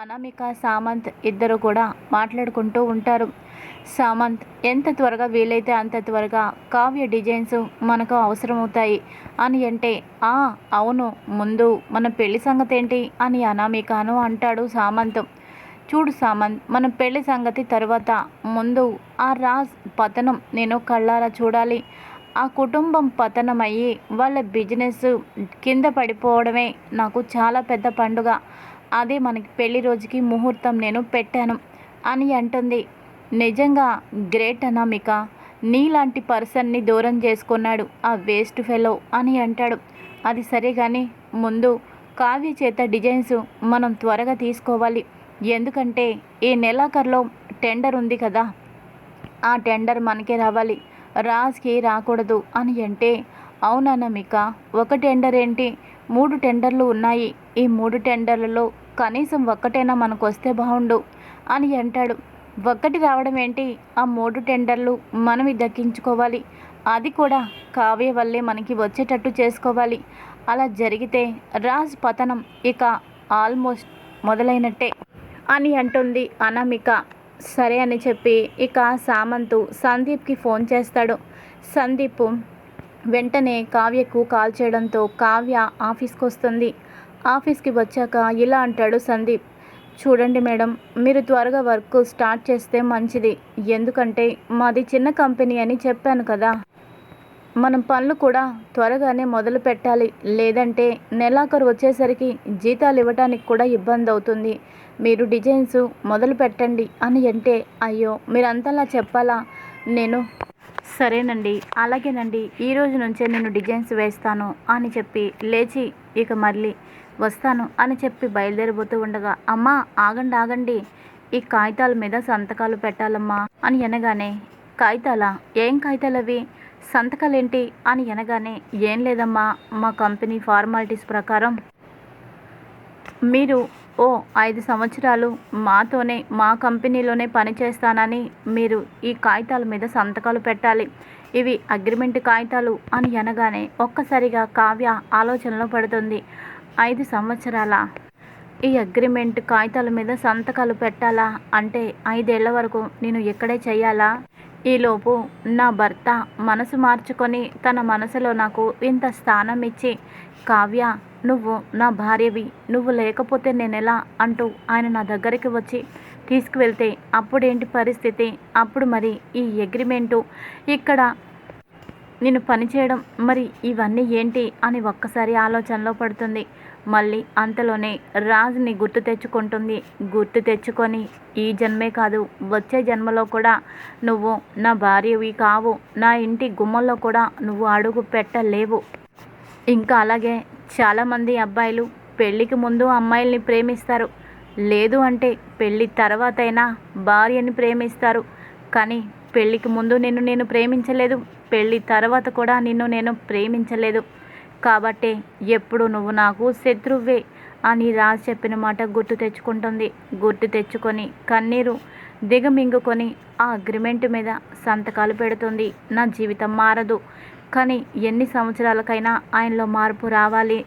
అనామిక సామంత్ ఇద్దరు కూడా మాట్లాడుకుంటూ ఉంటారు. సామంత్ ఎంత త్వరగా వీలైతే అంత త్వరగా కావ్య డిజైన్స్ మనకు అవసరమవుతాయి అని అంటే ఆ అవును ముందు మన పెళ్ళి సంగతి ఏంటి అని అనామికను అంటాడు సామంత్. చూడు సామంత్ మన పెళ్ళి సంగతి తర్వాత ముందు ఆ రాజ్ పతనం నేను కళ్ళారా చూడాలి. ఆ కుటుంబం పతనమయ్యి వాళ్ళ బిజినెస్ కింద పడిపోవడమే నాకు చాలా పెద్ద పండుగ. అదే మనకి పెళ్ళి రోజుకి ముహూర్తం నేను పెట్టాను అని అంటుంది. నిజంగా గ్రేట్ అనామిక నీలాంటి పర్సన్ని దూరం చేసుకున్నాడు ఆ వేస్ట్ ఫెలో అని అంటాడు. అది సరే కానీ ముందు కావ్య చేత డిజైన్స్ మనం త్వరగా తీసుకోవాలి. ఎందుకంటే ఈ నెలాఖరులో టెండర్ ఉంది కదా ఆ టెండర్ మనకే రావాలి. రాజ్కి రాకూడదు అని అంటే అవునన్నమిక ఒక టెండర్ ఏంటి? మూడు టెండర్లు ఉన్నాయి. ఈ మూడు టెండర్లలో కనీసం ఒక్కటైనా మనకు వస్తే బాగుండు అని అంటాడు. ఒక్కటి రావడం ఏంటి? ఆ మూడు టెండర్లు మనమే దక్కించుకోవాలి. అది కూడా కావ్య వల్లే మనకి వచ్చేటట్టు చేసుకోవాలి. అలా జరిగితే రాజ్ పతనం ఇక ఆల్మోస్ట్ మొదలైనట్టే అని అంటుంది అనామిక. సరే అని చెప్పి ఇక సామంతు సందీప్కి ఫోన్ చేస్తాడు. సందీప్ వెంటనే కావ్యకు కాల్ చేయడంతో కావ్య ఆఫీస్కి వస్తుంది ఆఫీస్కి వచ్చాక ఇలా అంటాడు సందీప్. చూడండి మేడం మీరు త్వరగా వర్క్ స్టార్ట్ చేస్తే మంచిది. ఎందుకంటే మాది చిన్న కంపెనీ అని చెప్పాను కదా. మనం పనులు కూడా త్వరగానే మొదలు పెట్టాలి. లేదంటే నెలాఖరు వచ్చేసరికి జీతాలు ఇవ్వటానికి కూడా ఇబ్బంది అవుతుంది. మీరు డిజైన్స్ మొదలు పెట్టండి అని అంటే అయ్యో మీరంతలా చెప్పాలా? నేను సరేనండి అలాగేనండి. ఈ రోజు నుంచే నేను డిజైన్స్ వేస్తాను అని చెప్పి లేచి ఇక మళ్ళీ వస్తాను అని చెప్పి బయలుదేరిపోతూ ఉండగా అమ్మా ఆగండి ఆగండి. ఈ కాగితాల మీద సంతకాలు పెట్టాలమ్మా అని అనగానే కాగితాలా? ఏం కాగితాలు అవి? సంతకాలేంటి? అని అనగానే ఏం లేదమ్మా మా కంపెనీ ఫార్మాలిటీస్ ప్రకారం మీరు ఓ ఐదు సంవత్సరాలు మాతోనే మా కంపెనీలోనే పనిచేస్తానని మీరు ఈ కాగితాల మీద సంతకాలు పెట్టాలి. ఇవి అగ్రిమెంట్ కాగితాలు అని అనగానే ఒక్కసారిగా కావ్య ఆలోచనలో పడుతుంది. ఐదు సంవత్సరాల? ఈ అగ్రిమెంట్ కాగితాల మీద సంతకాలు పెట్టాలా? అంటే ఐదేళ్ళ వరకు నేను ఇక్కడే చేయాలా ఈలోపు నా భర్త మనసు మార్చుకొని తన మనసులో నాకు ఇంత స్థానం ఇచ్చి కావ్య నువ్వు నా భార్యవి నువ్వు లేకపోతే నేను ఎలా అంటూ ఆయన నా దగ్గరికి వచ్చి తీసుకువెళ్తే అప్పుడేంటి పరిస్థితి? అప్పుడు మరి ఈ అగ్రిమెంటు ఇక్కడ నేను పనిచేయడం మరి ఇవన్నీ ఏంటి? అని ఒక్కసారి ఆలోచనలో పడుతుంది. మళ్ళీ అంతలోనే రాజుని గుర్తు తెచ్చుకుంటుంది. గుర్తు తెచ్చుకొని ఈ జన్మే కాదు వచ్చే జన్మలో కూడా నువ్వు నా భార్యవి కావు. నా ఇంటి గుమ్మంలో కూడా నువ్వు అడుగు పెట్టలేవు. ఇంకా అలాగే చాలామంది అబ్బాయిలు పెళ్ళికి ముందు అమ్మాయిల్ని ప్రేమిస్తారు. లేదు అంటే పెళ్ళి తర్వాతైనా భార్యని ప్రేమిస్తారు. కానీ పెళ్ళికి ముందు నిన్ను నేను ప్రేమించలేదు. పెళ్ళి తర్వాత కూడా నిన్ను నేను ప్రేమించలేదు. కాబట్టే ఎప్పుడు నువ్వు నాకు శత్రువే అని రాజు చెప్పిన మాట గుర్తు తెచ్చుకుంటుంది. గుర్తు తెచ్చుకొని కన్నీరు దిగమింగుకొని ఆ అగ్రిమెంట్ మీద సంతకాలు పెడుతుంది. నా జీవితం మారదు. కానీ ఎన్ని సంవత్సరాలకైనా ఆయనలో మార్పు రావాలి.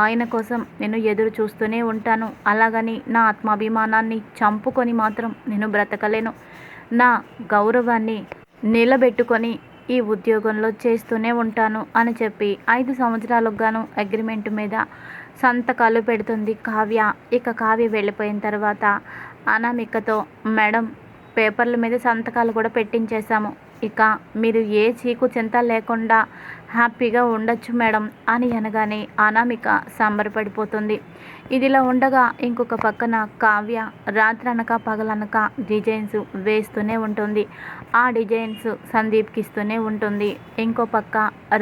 ఆయన కోసం నేను ఎదురు చూస్తూనే ఉంటాను. అలాగని నా ఆత్మాభిమానాన్ని చంపుకొని మాత్రం నేను బ్రతకలేను. నా గౌరవాన్ని నిలబెట్టుకొని ఈ ఉద్యోగంలో చేస్తూనే ఉంటాను అని చెప్పి ఐదు సంవత్సరాలకు గాను అగ్రిమెంట్ మీద సంతకాలు పెడుతుంది కావ్య. ఇక కావ్య వెళ్ళిపోయిన తర్వాత అనామికతో మేడం పేపర్ల మీద సంతకాలు కూడా పెట్టించేశాము. ఇక మీరు ఏ చీకు చింత లేకుండా హ్యాపీగా ఉండొచ్చు మేడం అని అనగానే అనామిక సంబరపడిపోతుంది. ఇదిలా ఉండగా ఇంకొక పక్కన కావ్య రాత్రనక పగలనక డిజైన్స్ వేస్తూనే ఉంటుంది. ఆ డిజైన్స్ సందీప్కి ఇస్తూనే ఉంటుంది. ఇంకో పక్క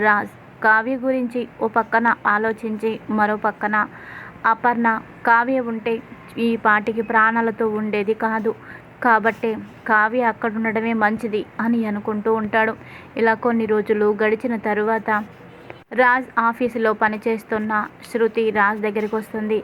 రాజ్ కావ్య గురించి ఓ పక్కన ఆలోచించి మరో పక్కన అపర్ణ కావ్య ఉంటే ఈ పాటికి ప్రాణాలతో ఉండేది కాదు. కాబట్టే కావ్య అక్కడ ఉండడమే మంచిది అని అనుకుంటూ ఉంటాడు. ఇలా కొన్ని రోజులు గడిచిన తరువాత రాజ్ ఆఫీసులో పనిచేస్తున్న శృతి రాజ్ దగ్గరికి వస్తుంది.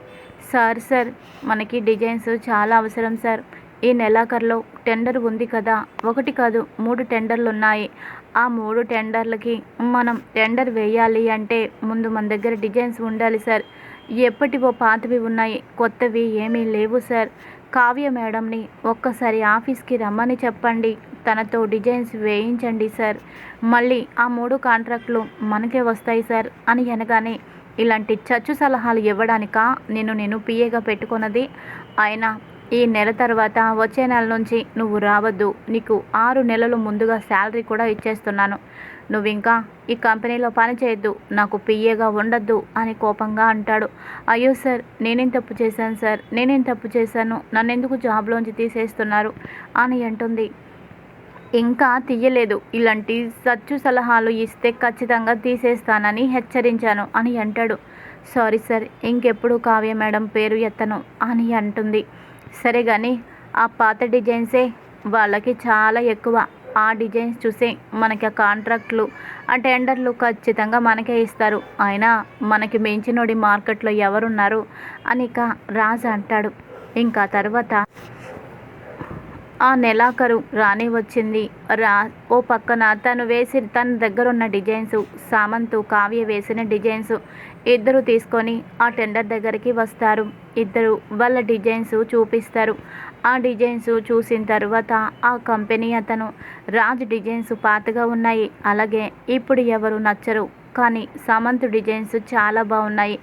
సార్ సార్ మనకి డిజైన్స్ చాలా అవసరం సార్. ఈ నెలాఖరులో టెండర్ ఉంది కదా. ఒకటి కాదు మూడు టెండర్లు ఉన్నాయి. ఆ మూడు టెండర్లకి మనం టెండర్ వేయాలి అంటే ముందు మన దగ్గర డిజైన్స్ ఉండాలి సార్. ఎప్పటివో పాతవి ఉన్నాయి. కొత్తవి ఏమీ లేవు సార్. కావ్య మేడంని ఒక్కసారి ఆఫీస్కి రమ్మని చెప్పండి. తనతో డిజైన్స్ వేయించండి సార్. మళ్ళీ ఆ మూడు కాంట్రాక్ట్లు మనకే వస్తాయి సార్ అని అనగానే ఇలాంటి చచ్చు సలహాలు ఇవ్వడానికా? నేను నేను పిఏగా పెట్టుకున్నది. అయినా ఈ నెల తర్వాత వచ్చే నెల నుంచి నువ్వు రావద్దు. నీకు ఆరు నెలలు ముందుగా శాలరీ కూడా ఇచ్చేస్తున్నాను. నువ్వు ఇంకా ఈ కంపెనీలో పని చేయొద్దు నాకు పిఏగా ఉండొద్దు అని కోపంగా అంటాడు. అయ్యో సార్ నేనేం తప్పు చేశాను సార్? నేనేం తప్పు చేశాను? నన్ను ఎందుకు జాబ్లోంచి తీసేస్తున్నారు? అని అంటుంది. ఇంకా తీయలేదు ఇలాంటి సచ్చు సలహాలు ఇస్తే ఖచ్చితంగా తీసేస్తానని హెచ్చరించాను అని అంటాడు. సారీ సార్ ఇంకెప్పుడు కావ్య మేడం పేరు ఎత్తను అని అంటుంది. సరే కానీ ఆ పాత డిజైన్సే వాళ్ళకి చాలా ఎక్కువ. ఆ డిజైన్స్ చూసే మనకి ఆ కాంట్రాక్ట్లు ఆ టెండర్లు ఖచ్చితంగా మనకే ఇస్తారు. అయినా మనకి మించినోడి మార్కెట్లో ఎవరున్నారు? అని ఇక రాజు అంటాడు. ఇంకా తర్వాత ఆ నెలాఖరు రాని వచ్చింది. రా ఓ పక్కన తను వేసి తన దగ్గర ఉన్న డిజైన్స్ సామంతు కావ్య వేసిన డిజైన్స్ ఇద్దరు తీసుకొని ఆ టెండర్ దగ్గరికి వస్తారు. ఇద్దరు వాళ్ళ డిజైన్స్ చూపిస్తారు. ఆ డిజైన్స్ చూసిన తర్వాత ఆ కంపెనీ అతను రాజ్ డిజైన్స్ పాతగా ఉన్నాయి. అలాగే ఇప్పుడు ఎవరు నచ్చరు. కానీ సమంత్ డిజైన్స్ చాలా బాగున్నాయి.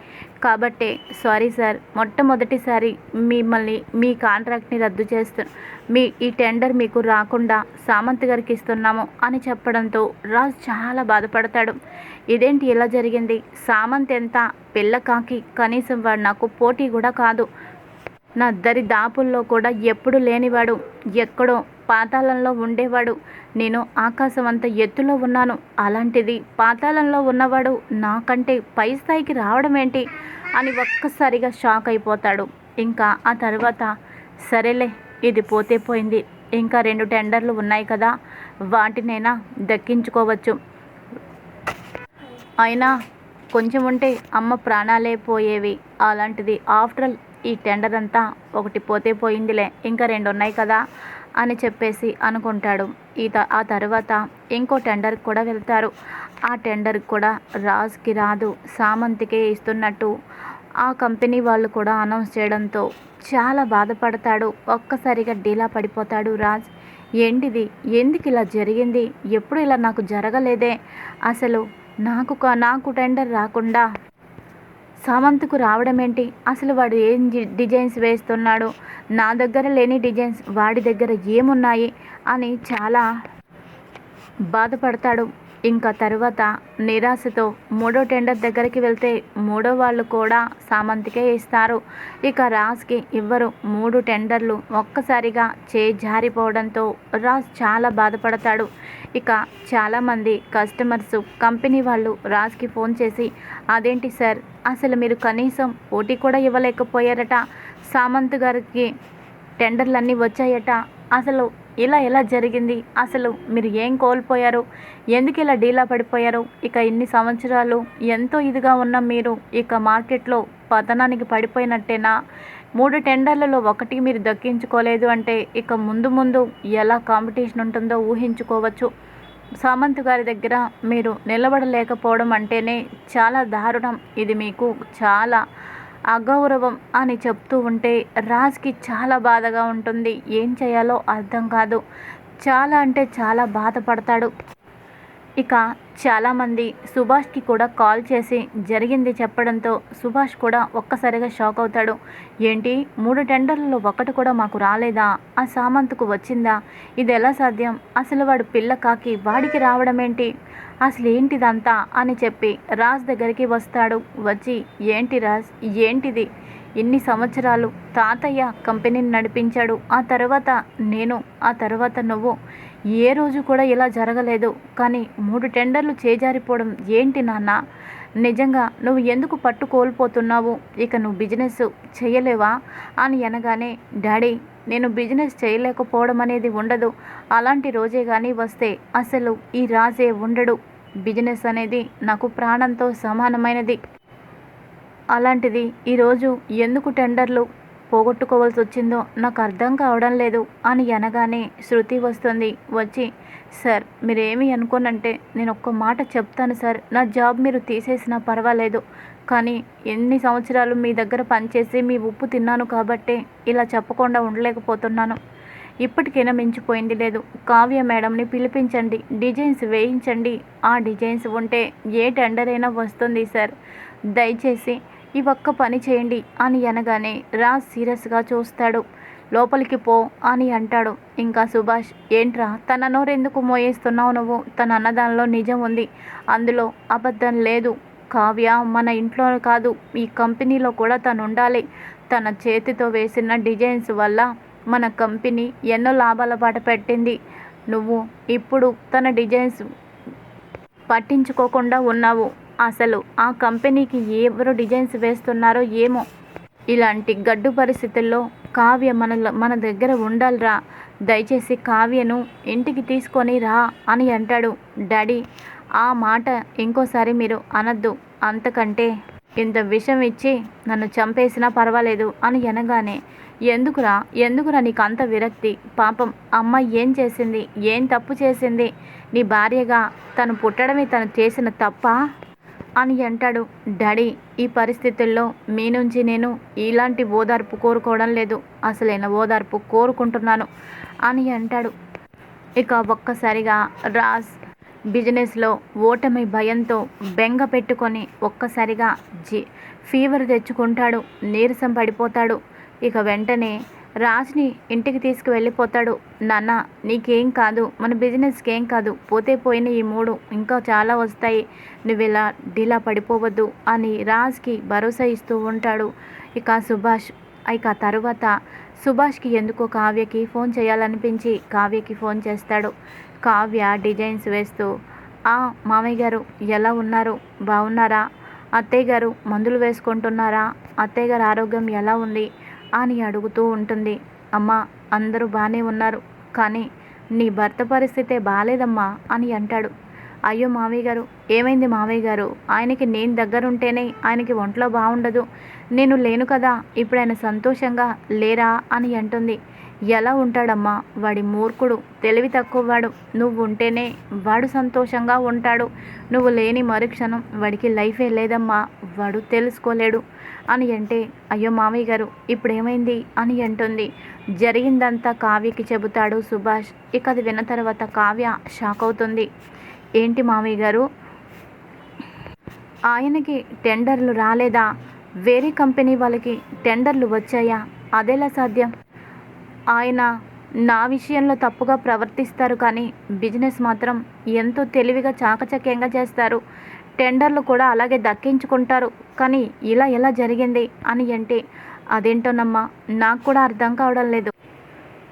కాబట్టే సారీ సార్ మొట్టమొదటిసారి మిమ్మల్ని మీ కాంట్రాక్ట్ని రద్దు చేస్తు మీ ఈ టెండర్ మీకు రాకుండా సామంత్ గారికి ఇస్తున్నాము అని చెప్పడంతో రాజ్ చాలా బాధపడతాడు. ఇదేంటి ఇలా జరిగింది? సామంత్ ఎంత పిల్ల కాకి కనీసం వాడు నాకు పోటీ కూడా కాదు. నా దరి దాపుల్లో కూడా ఎప్పుడు లేనివాడు ఎక్కడో పాతాళంలో ఉండేవాడు. నేను ఆకాశం అంత ఎత్తులో ఉన్నాను. అలాంటిది పాతాళంలో ఉన్నవాడు నాకంటే పై స్థాయికి రావడం ఏంటి? అని ఒక్కసారిగా షాక్ అయిపోతాడు. ఇంకా ఆ తర్వాత సరేలే ఇది పోతే పోయింది. ఇంకా రెండు టెండర్లు ఉన్నాయి కదా వాటినైనా దక్కించుకోవచ్చు. అయినా కొంచెం ఉంటే అమ్మ ప్రాణాలే పోయేవి. అలాంటిది ఆఫ్టర్ ఆల్ ఈ టెండర్ అంతా ఒకటి పోతే పోయిందిలే ఇంకా రెండు ఉన్నాయి కదా అని చెప్పేసి అనుకుంటాడు. ఈ త ఆ తర్వాత ఇంకో టెండర్కి కూడా వెళ్తారు. ఆ టెండర్ కూడా రాజ్కి రాదు సామంతికే ఇస్తున్నట్టు ఆ కంపెనీ వాళ్ళు కూడా అనౌన్స్ చేయడంతో చాలా బాధపడతాడు. ఒక్కసారిగా డీలా పడిపోతాడు రాజ్. ఏంటిది? ఎందుకు ఇలా జరిగింది? ఎప్పుడు ఇలా నాకు జరగలేదే? అసలు నాకు నాకు టెండర్ రాకుండా సామంత్కు రావడం ఏంటి? అసలు వాడు ఏం డిజైన్స్ వేస్తున్నాడు? నా దగ్గర లేని డిజైన్స్ వాడి దగ్గర ఏమున్నాయి? అని చాలా బాధపడతాడు. ఇంకా తర్వాత నిరాశతో మూడో టెండర్ దగ్గరికి వెళ్తే మూడో వాళ్ళు కూడా సామంతికే ఇస్తారు. ఇక రాజ్కి ఇవ్వరు మూడు టెండర్లు ఒక్కసారిగా చే జారిపోవడంతో రాజ్ చాలా బాధపడతాడు. ఇక చాలామంది కస్టమర్స్ కంపెనీ వాళ్ళు రాజ్కి ఫోన్ చేసి అదేంటి సార్ అసలు మీరు కనీసం పోటీ కూడా ఇవ్వలేకపోయారట. సామంత్ గారికి టెండర్లన్నీ వచ్చాయట. అసలు ఇలా ఎలా జరిగింది? అసలు మీరు ఏం కోల్పోయారు? ఎందుకు ఇలా డీలా పడిపోయారు? ఇక ఇన్ని సంవత్సరాలు ఎంతో ఇదిగా ఉన్న మీరు ఇక మార్కెట్లో పతనానికి పడిపోయినట్టేనా? మూడు టెండర్లలో ఒకటి మీరు దక్కించుకోలేదు అంటే ఇక ముందు ముందు ఎలా కాంపిటీషన్ ఉంటుందో ఊహించుకోవచ్చు. సామంత్ గారి దగ్గర మీరు నిలబడలేకపోవడం అంటేనే చాలా దారుణం. ఇది మీకు చాలా అగౌరవం అని చెప్తూ ఉంటే రాజ్కి చాలా బాధగా ఉంటుంది. ఏం చేయాలో అర్థం కాదు. చాలా అంటే చాలా బాధపడతాడు. ఇక చాలామంది సుభాష్కి కూడా కాల్ చేసి జరిగింది చెప్పడంతో సుభాష్ కూడా ఒక్కసారిగా షాక్ అవుతాడు. ఏంటి? మూడు టెండర్లలో ఒకటి కూడా మాకు రాలేదా? ఆ సామంతుకు వచ్చిందా? ఇది ఎలా సాధ్యం? అసలు వాడు పిల్ల కాకి వాడికి రావడం ఏంటి అసలు ఏంటిదంతా అని చెప్పి రాజ్ దగ్గరికి వస్తాడు. వచ్చి ఏంటి రాజ్? ఏంటిది? ఇన్ని సంవత్సరాలు తాతయ్య కంపెనీని నడిపించాడు. ఆ తర్వాత నేను ఆ తర్వాత నువ్వు. ఏ రోజు కూడా ఇలా జరగలేదు. కానీ మూడు టెండర్లు చేజారిపోవడం ఏంటి నాన్న? నిజంగా నువ్వు ఎందుకు పట్టు కోల్పోతున్నావు ఇక నువ్వు బిజినెస్ చేయలేవా? అని అనగానే డాడీ నేను బిజినెస్ చేయలేకపోవడం అనేది ఉండదు. అలాంటి రోజే కానీ వస్తే అసలు ఈ రాజే ఉండడు. బిజినెస్ అనేది నాకు ప్రాణంతో సమానమైనది. అలాంటిది ఈరోజు ఎందుకు టెండర్లు పోగొట్టుకోవాల్సి వచ్చిందో నాకు అర్థం కావడం లేదు అని అనగానే శృతి వస్తుంది. వచ్చి సార్ మీరేమి అనుకోనంటే నేను ఒక్క మాట చెప్తాను సార్. నా జాబ్ మీరు తీసేసినా పర్వాలేదు. కానీ ఎన్ని సంవత్సరాలు మీ దగ్గర పనిచేసి మీ ఉప్పు తిన్నాను కాబట్టే ఇలా చెప్పకుండా ఉండలేకపోతున్నాను. ఇప్పటికైనా మించిపోయింది లేదు. కావ్య మేడంని పిలిపించండి డిజైన్స్ వేయించండి. ఆ డిజైన్స్ ఉంటే ఏ టెండర్ అయినా వస్తుంది సార్. దయచేసి ఈ ఒక్క పని చేయండి అని అనగానే రాజ్ సీరియస్గా చూస్తాడు. లోపలికి పో అని అంటాడు. ఇంకా సుభాష్ ఏంట్రా తన నోరెందుకు మోయేస్తున్నావు నువ్వు? తన అన్నదానిలో నిజం ఉంది. అందులో అబద్ధం లేదు. కావ్య మన ఇంట్లో కాదు. ఈ కంపెనీలో కూడా తను ఉండాలి. తన చేతితో వేసిన డిజైన్స్ వల్ల మన కంపెనీ ఎన్నో లాభాల బాట పెట్టింది. నువ్వు ఇప్పుడు తన డిజైన్స్ పట్టించుకోకుండా ఉన్నావు. అసలు ఆ కంపెనీకి ఎవరు డిజైన్స్ వేస్తున్నారో ఏమో. ఇలాంటి గడ్డు పరిస్థితుల్లో కావ్య మన మన దగ్గర ఉండాలిరా. దయచేసి కావ్యను ఇంటికి తీసుకొని రా అని అంటాడు. డాడీ ఆ మాట ఇంకోసారి మీరు అనద్దు. అంతకంటే ఇంత విషం ఇచ్చి నన్ను చంపేసినా పర్వాలేదు అని అనగానే ఎందుకురా? ఎందుకురా నీకు అంత విరక్తి? పాపం అమ్మ ఏం చేసింది? ఏం తప్పు చేసింది? నీ భార్యగా తను పుట్టడమే తను చేసిన తప్ప? అని అంటాడు. డాడీ ఈ పరిస్థితుల్లో మీ నుంచి నేను ఇలాంటి ఓదార్పు కోరుకోవడం లేదు. అసలైన ఓదార్పు కోరుకుంటున్నాను అని అంటాడు. ఇక ఒక్కసారిగా రాజ్ బిజినెస్లో ఓటమి భయంతో బెంగ పెట్టుకొని ఒక్కసారిగా జి ఫీవర్ తెచ్చుకుంటాడు నీరసం పడిపోతాడు. ఇక వెంటనే రాజ్ని ఇంటికి తీసుకువెళ్ళిపోతాడు. నాన్న నీకేం కాదు మన బిజినెస్కి ఏం కాదు పోతే పోయిన ఈ మూడు ఇంకా చాలా వస్తాయి. నువ్వు ఇలా ఢీలా పడిపోవద్దు అని రాజ్కి భరోసా ఇస్తూ ఉంటాడు. ఇక సుభాష్ ఇక తరువాత సుభాష్కి ఎందుకో కావ్యకి ఫోన్ చేయాలనిపించి కావ్యకి ఫోన్ చేస్తాడు. కావ్య డిజైన్స్ వేస్తూ ఆ మామయ్య గారు ఎలా ఉన్నారు? బాగున్నారా అత్తయ్య గారు మందులు వేసుకుంటున్నారా? అత్తయ్య గారు ఆరోగ్యం ఎలా ఉంది? అని అడుగుతూ ఉంటుంది. అమ్మ అందరూ బాగానే ఉన్నారు కానీ నీ భర్త పరిస్థితే బాగాలేదమ్మా అని అంటాడు. అయ్యో మావయ్య గారు ఏమైంది మావయ్య గారు? ఆయనకి నేను దగ్గరుంటేనే ఆయనకి ఒంట్లో బాగుండదు నేను లేను కదా ఇప్పుడు ఆయన సంతోషంగా లేరా? అని అంటుంది. ఎలా ఉంటాడమ్మా? వాడి మూర్ఖుడు. తెలివి తక్కువ వాడు నువ్వు ఉంటేనే వాడు సంతోషంగా ఉంటాడు. నువ్వు లేని మరుక్షణం వాడికి లైఫే లేదమ్మా. వాడు తెలుసుకోలేడు. అని అంటే అయ్యో మామయ్య గారు ఇప్పుడేమైంది? అని అంటుంది. జరిగిందంతా కావ్యకి చెబుతాడు సుభాష్. ఇక అది విన్న తర్వాత కావ్య షాక్ అవుతుంది. ఏంటి మామయ్య గారు? ఆయనకి టెండర్లు రాలేదా? వేరే కంపెనీ వాళ్ళకి టెండర్లు వచ్చాయా? అదెలా సాధ్యం? ఆయన నా విషయంలో తప్పుగా ప్రవర్తిస్తారు కానీ బిజినెస్ మాత్రం ఎంతో తెలివిగా చాకచక్యంగా చేస్తారు. టెండర్లు కూడా అలాగే దక్కించుకుంటారు. కానీ ఇలా ఎలా జరిగింది అని అంటే అదేంటోనమ్మా నాకు కూడా అర్థం కావడం లేదు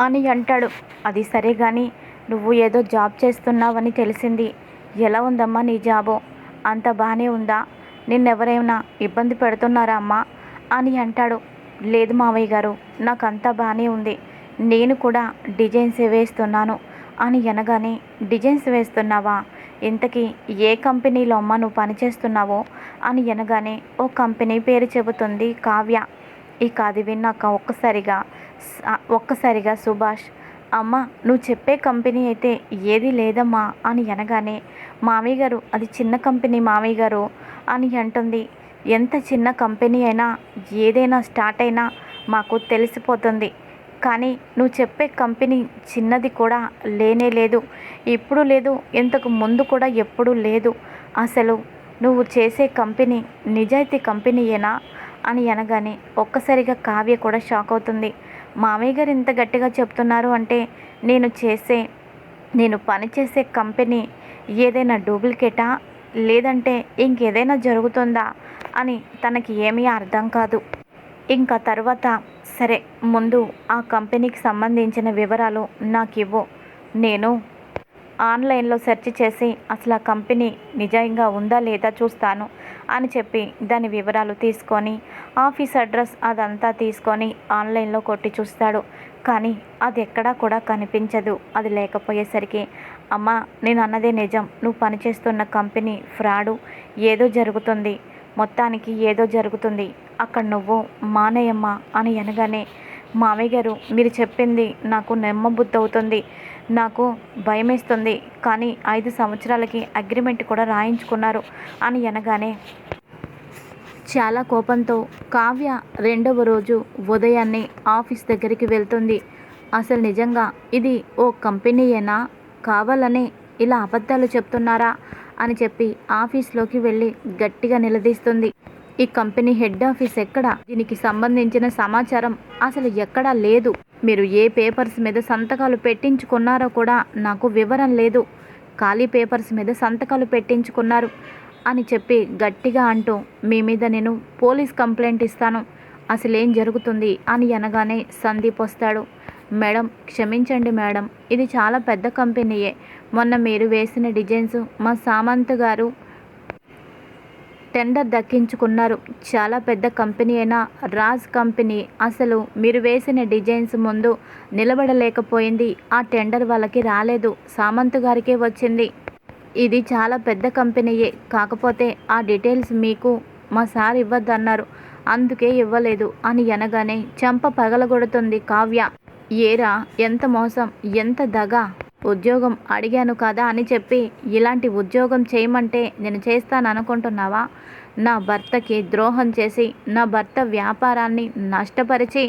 అని అంటాడు. అది సరే కానీ నువ్వు ఏదో జాబ్ చేస్తున్నావని తెలిసింది. ఎలా ఉందమ్మా నీ జాబో? అంత బాగానే ఉందా? నిన్నెవరైనా ఇబ్బంది పెడుతున్నారా అమ్మా? అని అంటాడు. లేదు మావయ్య గారు నాకు అంతా బాగానే ఉంది. నేను కూడా డిజైన్స్ వేస్తున్నాను. అని అనగానే డిజైన్స్ వేస్తున్నావా? ఇంతకీ ఏ కంపెనీలో అమ్మ నువ్వు పనిచేస్తున్నావో? అని అనగానే ఓ కంపెనీ పేరు చెబుతుంది కావ్య. ఇక అది విన్నాక ఒక్కసారిగా స- ఒక్కసారిగా సుభాష్ అమ్మ నువ్వు చెప్పే కంపెనీ అయితే ఏది లేదమ్మా. అని అనగానే మామయ్య గారు అది చిన్న కంపెనీ మామయ్య గారు. అని అంటుంది ఎంత చిన్న కంపెనీ అయినా ఏదైనా స్టార్ట్ అయినా మాకు తెలిసిపోతుంది. కానీ నువ్వు చెప్పే కంపెనీ చిన్నది కూడా లేనే లేదు. ఇప్పుడు లేదు ఇంతకు ముందు కూడా ఎప్పుడూ లేదు. అసలు నువ్వు చేసే కంపెనీ నిజాయితీ కంపెనీయేనా అని అనగానే ఒక్కసారిగా కావ్య కూడా షాక్ అవుతుంది. మామయ్య గారు ఇంత గట్టిగా చెప్తున్నారు అంటే నేను చేసే నేను పనిచేసే కంపెనీ ఏదైనా డూప్లికేటా? లేదంటే ఇంకేదైనా జరుగుతుందా? అని తనకి ఏమీ అర్థం కాదు. ఇంకా తర్వాత సరే ముందు ఆ కంపెనీకి సంబంధించిన వివరాలు నాకు ఇవ్వు నేను ఆన్లైన్లో సెర్చ్ చేసి అసలు ఆ కంపెనీ నిజంగా ఉందా లేదా చూస్తాను అని చెప్పి దాని వివరాలు తీసుకొని ఆఫీస్ అడ్రస్ అదంతా తీసుకొని ఆన్లైన్లో కొట్టి చూస్తాడు. కానీ అది ఎక్కడా కూడా కనిపించదు. అది లేకపోయేసరికి అమ్మ నేను అన్నదే నిజం. నువ్వు పనిచేస్తున్న కంపెనీ ఫ్రాడు. ఏదో జరుగుతుంది. మొత్తానికి ఏదో జరుగుతుంది. అక్కడ నువ్వు మానయమ్మ అని అనగానే మామయ్య గారు మీరు చెప్పింది నాకు నెమ్మబుద్ధి అవుతుంది. నాకు భయమేస్తుంది. కానీ ఐదు సంవత్సరాలకి అగ్రిమెంట్ కూడా రాయించుకున్నారు అని అనగానే చాలా కోపంతో కావ్య రెండవ రోజు ఉదయాన్నే ఆఫీస్ దగ్గరికి వెళ్తుంది. అసలు నిజంగా ఇది ఓ కంపెనీయేనా? కావాలనే ఇలా అబద్ధాలు చెప్తున్నారా? అని చెప్పి ఆఫీస్లోకి వెళ్ళి గట్టిగా నిలదీస్తుంది. ఈ కంపెనీ హెడ్ ఆఫీస్ ఎక్కడ? దీనికి సంబంధించిన సమాచారం అసలు ఎక్కడా లేదు. మీరు ఏ పేపర్స్ మీద సంతకాలు పెట్టించుకున్నారో కూడా నాకు వివరం లేదు. ఖాళీ పేపర్స్ మీద సంతకాలు పెట్టించుకున్నారు అని చెప్పి గట్టిగా అంటూ మీ మీద నేను పోలీస్ కంప్లైంట్ ఇస్తాను. అసలేం జరుగుతుంది? అని అనగానే సందీప్ వస్తాడు. మేడం క్షమించండి మేడం. ఇది చాలా పెద్ద కంపెనీయే. మొన్న మీరు వేసిన డిజైన్స్ మా సామంత్ గారు టెండర్ దక్కించుకున్నారు. చాలా పెద్ద కంపెనీ అయినా రాజ్ కంపెనీ. అసలు మీరు వేసిన డిజైన్స్ ముందు నిలబడలేకపోయింది. ఆ టెండర్ వాళ్ళకి రాలేదు. సామంత్ గారికే వచ్చింది. ఇది చాలా పెద్ద కంపెనీయే. కాకపోతే ఆ డీటెయిల్స్ మీకు మా సార్ ఇవ్వద్దన్నారు. అందుకే ఇవ్వలేదు అని అనగానే చెంప పగలగొడుతుంది కావ్య. ఏరా ఎంత మోసం ఎంత దగ? ఉద్యోగం అడిగాను కదా అని చెప్పి ఇలాంటి ఉద్యోగం చేయమంటే నేను చేస్తాను అనుకుంటున్నావా నా భర్తకి ద్రోహం చేసి నా భర్త వ్యాపారాన్ని నష్టపరిచి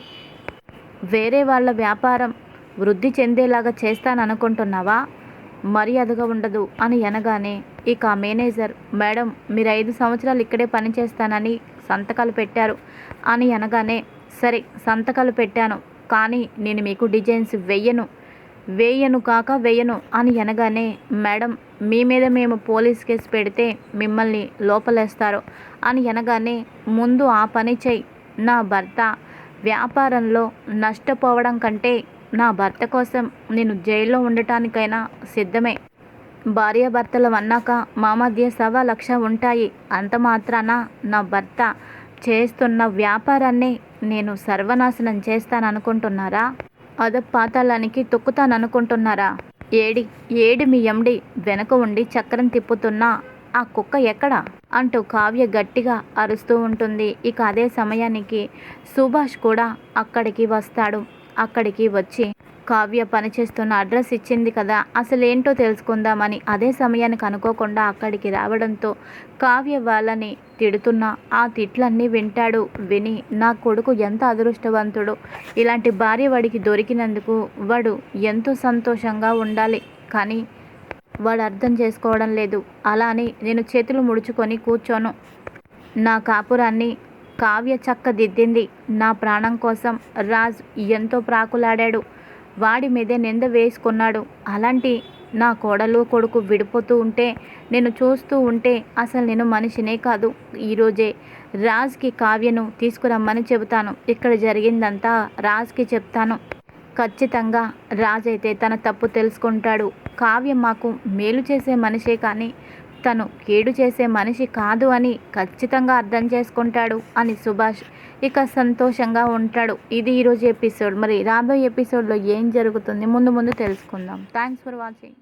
వేరే వాళ్ళ వ్యాపారం వృద్ధి చెందేలాగా చేస్తాననుకుంటున్నావా? మర్యాదగా ఉండదు అని అనగానే ఇక మేనేజర్ మేడం మీరు ఐదు సంవత్సరాలు ఇక్కడే పనిచేస్తానని సంతకాలు పెట్టారు అని అనగానే సరే సంతకాలు పెట్టాను. కానీ నేను మీకు డిజైన్స్ వెయ్యను వేయను కాక వేయను అని అనగానే మేడం మీ మీద మేము పోలీస్ కేసు పెడితే మిమ్మల్ని లోపలేస్తారు అని అనగానే ముందు ఆ పని చెయ్యి నా భర్త వ్యాపారంలో నష్టపోవడం కంటే నా భర్త కోసం నేను జైల్లో ఉండటానికైనా సిద్ధమే. భార్యాభర్తలు అన్నాక మా మధ్య సవా లక్ష ఉంటాయి. అంత మాత్రాన నా భర్త చేస్తున్న వ్యాపారాన్ని నేను సర్వనాశనం చేస్తాననుకుంటున్నారా? అదపాతాళానికి తొక్కుతాననుకుంటున్నారా? ఏడి ఏడి మీ ఎండి వెనక ఉండి చక్రం తిప్పుతున్నా ఆ కుక్క ఎక్కడ? అంటూ కావ్య గట్టిగా అరుస్తూ ఉంటుంది. ఇక అదే సమయానికి సుభాష్ కూడా అక్కడికి వస్తాడు. అక్కడికి వచ్చి కావ్య పనిచేస్తున్న అడ్రస్ ఇచ్చింది కదా అసలు ఏంటో తెలుసుకుందామని అదే సమయానికి అనుకోకుండా అక్కడికి రావడంతో కావ్య వాళ్ళని తిడుతున్న. ఆ తిట్లన్నీ వింటాడు విని నా కొడుకు ఎంత అదృష్టవంతుడు. ఇలాంటి భార్య వాడికి దొరికినందుకు వాడు ఎంతో సంతోషంగా ఉండాలి. కానీ వాడు అర్థం చేసుకోవడం లేదు. అలా అని నేను చేతులు ముడుచుకొని కూర్చోను. నా కాపురాన్ని కావ్య చక్కదిద్దింది. నా ప్రాణం కోసం రాజ్ ఎంతో ప్రాకులాడాడు. వాడి మీదే నింద వేసుకున్నాడు. అలాంటి నా కోడలు కొడుకు విడిపోతూ ఉంటే నేను చూస్తూ ఉంటే అసలు నేను మనిషినే కాదు. ఈరోజే రాజ్కి కావ్యను తీసుకురమ్మని చెబుతాను. ఇక్కడ జరిగిందంతా రాజ్కి చెప్తాను. ఖచ్చితంగా రాజ్ అయితే తన తప్పు తెలుసుకుంటాడు. కావ్య మాకు మేలు చేసే మనిషే కానీ తను కీడు చేసే మనిషి కాదు అని ఖచ్చితంగా అర్థం చేసుకుంటాడు అని సుభాష్ ఇక సంతోషంగా ఉంటాడు. ఇది ఈరోజు ఎపిసోడ్. మరి రాబోయే ఎపిసోడ్లో ఏం జరుగుతుంది? ముందు ముందు తెలుసుకుందాం. Thanks for watching